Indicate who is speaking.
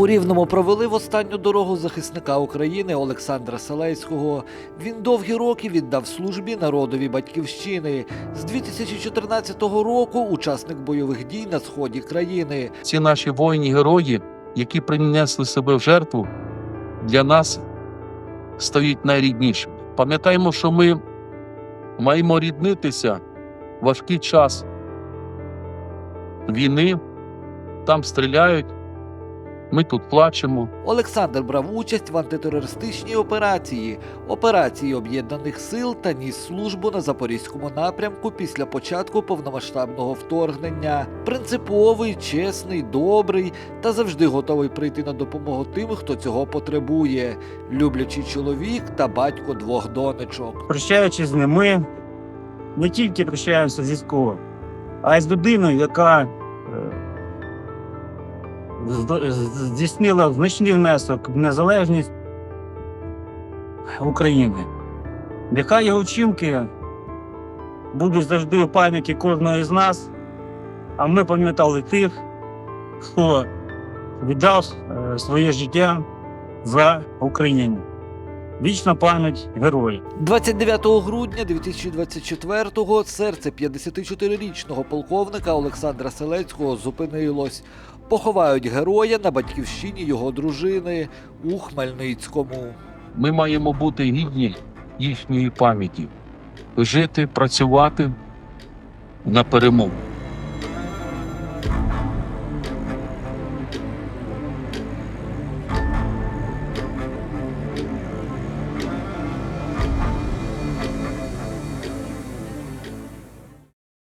Speaker 1: У Рівному провели в останню дорогу захисника України Олександра Селейського. Він довгі роки віддав службі народові батьківщини. З 2014 року учасник бойових дій на сході країни.
Speaker 2: ці наші воїні герої, які принесли себе в жертву, для нас стають найріднішими. Пам'ятаємо, що ми маємо ріднитися важкий час війни, там стріляють, ми тут плачемо.
Speaker 1: Олександр брав участь в антитерористичній операції, операції об'єднаних сил та ніс службу на запорізькому напрямку після початку повномасштабного вторгнення. Принциповий, чесний, добрий та завжди готовий прийти на допомогу тим, хто цього потребує. Люблячий чоловік та батько двох донечок.
Speaker 3: прощаючись з ним, ми не тільки прощаємося з військовим, а й з людиною, яка здійснила значний внесок в незалежність України. Нехай його вчинки будуть завжди у пам'яті кожного із нас, а ми пам'ятали тих, хто віддав е, своє життя за Україну. Вічна пам'ять героїв.
Speaker 1: 29 грудня 2024-го серце 54-річного полковника Олександра Селецького зупинилось. Поховають героя на батьківщині його дружини у Хмельницькому.
Speaker 2: Ми маємо бути гідні їхньої пам'яті, жити, працювати на перемогу.